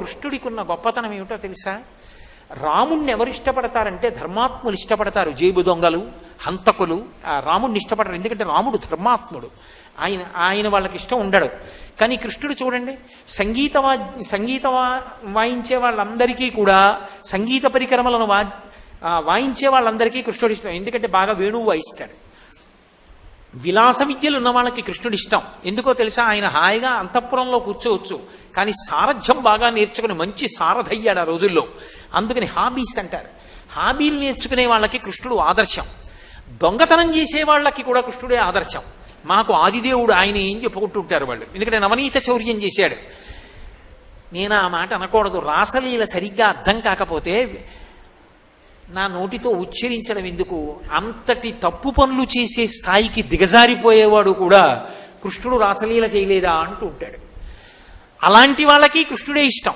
కృష్ణుడికి ఉన్న గొప్పతనం ఏమిటో తెలుసా? రాముణ్ణి ఎవరు ఇష్టపడతారంటే ధర్మాత్ములు ఇష్టపడతారు. జేబు దొంగలు హంతకులు. రాముణ్ణి ఇష్టపడరు. ఎందుకంటే రాముడు ధర్మాత్ముడు. ఆయన ఆయన వాళ్ళకి ఇష్టం ఉండడు. కానీ కృష్ణుడు చూడండి సంగీత వా సంగీత వాయించే వాళ్ళందరికీ కూడా సంగీత పరికరములను వా వాయించే వాళ్ళందరికీ కృష్ణుడు ఇష్టం. ఎందుకంటే బాగా వేణువు వాయిస్తాడు. విలాస విద్యలు ఉన్న వాళ్ళకి కృష్ణుడు ఇష్టం. ఎందుకో తెలుసా? ఆయన హాయిగా అంతఃపురంలో కూర్చోవచ్చు. కానీ సారథ్యం బాగా నేర్చుకుని మంచి సారథయ్యాడు ఆ రోజుల్లో. అందుకని హాబీస్ అంటారు. హాబీలు నేర్చుకునే వాళ్ళకి కృష్ణుడు ఆదర్శం. దొంగతనం చేసే వాళ్ళకి కూడా కృష్ణుడే ఆదర్శం. మాకు ఆదిదేవుడు ఆయన ఏం చెప్పుకుంటుంటారు వాళ్ళు? ఎందుకంటే నవనీత చౌర్యం చేశాడు. నేను ఆ మాట అనకూడదు. రాసలీల సరిగ్గా అర్థం కాకపోతే నా నోటితో ఉచ్చరించడం ఎందుకు? అంతటి తప్పు పనులు చేసే స్థాయికి దిగజారిపోయేవాడు కూడా కృష్ణుడు రాసలీల చేయలేదా అంటూ ఉంటాడు. అలాంటి వాళ్ళకి కృష్ణుడే ఇష్టం.